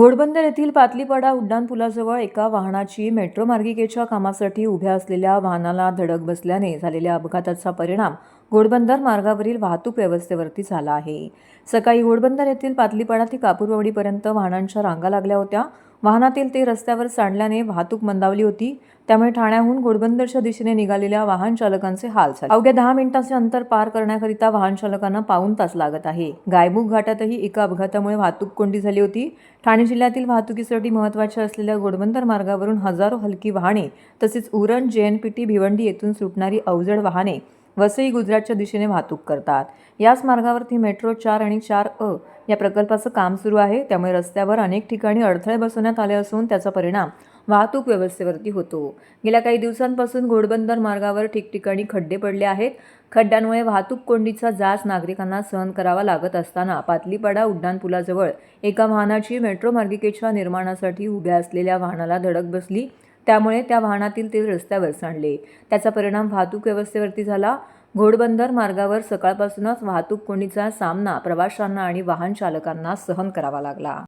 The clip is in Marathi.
घोडबंदर येथील पातलीपाडा उड्डाणपुलाजवळ एका वाहनाची मेट्रो मार्गिकेच्या कामासाठी उभ्या असलेल्या वाहनाला धडक बसल्याने झालेल्या अपघाताचा परिणाम घोडबंदर मार्गावरील वाहतूक व्यवस्थेवरती झाला आहे. सकाळी घोडबंदर येथील पातलीपाडा ते कापूरवाडीपर्यंत वाहनांच्या रांगा लागल्या होत्या. वाहनातील ते रस्त्यावर सांडल्याने वाहतूक मंदावली होती. त्यामुळे ठाण्याहून घोडबंदरच्या दिशेने निघालेल्या वाहन चालकांचे हाल झाले. अवघ्या दहा मिनिटांचे अंतर पार करण्याकरिता वाहन चालकांना पाऊण तास लागत आहे. गायमुख घाटातही एका अपघातामुळे वाहतूक कोंडी झाली होती. ठाणे जिल्ह्यातील वाहतुकीसाठी महत्त्वाच्या असलेल्या घोडबंदर मार्गावरून हजारो हलकी वाहने तसेच उरण जेएनपीटी भिवंडी येथून सुटणारी अवजड वाहने वसई गुजरातच्या दिशेने वाहतूक करतात. याच मार्गावरती मेट्रो चार आणि चार अ या प्रकल्पाचं काम सुरू आहे. त्यामुळे रस्त्यावर अनेक ठिकाणी अडथळे बसवण्यात आले असून त्याचा परिणाम वाहतूक व्यवस्थेवरती होतो. गेल्या काही दिवसांपासून घोडबंदर मार्गावर ठिकठिकाणी खड्डे पडले आहेत. खड्ड्यांमुळे वाहतूक कोंडीचा जाच नागरिकांना सहन करावा लागत असताना पातलीपाडा उड्डाणपुलाजवळ एका वाहनाची मेट्रो मार्गिकेच्या निर्माणासाठी उभ्या असलेल्या वाहनाला धडक बसली. त्यामुळे त्या वाहनातील ते रस्त्यावर सांडले त्याचा परिणाम वाहतूक व्यवस्थेवरती झाला. घोडबंदर मार्गावर सकाळपासूनच वाहतूक कोंडीचा सामना प्रवाशांना आणि वाहन चालकांना सहन करावा लागला.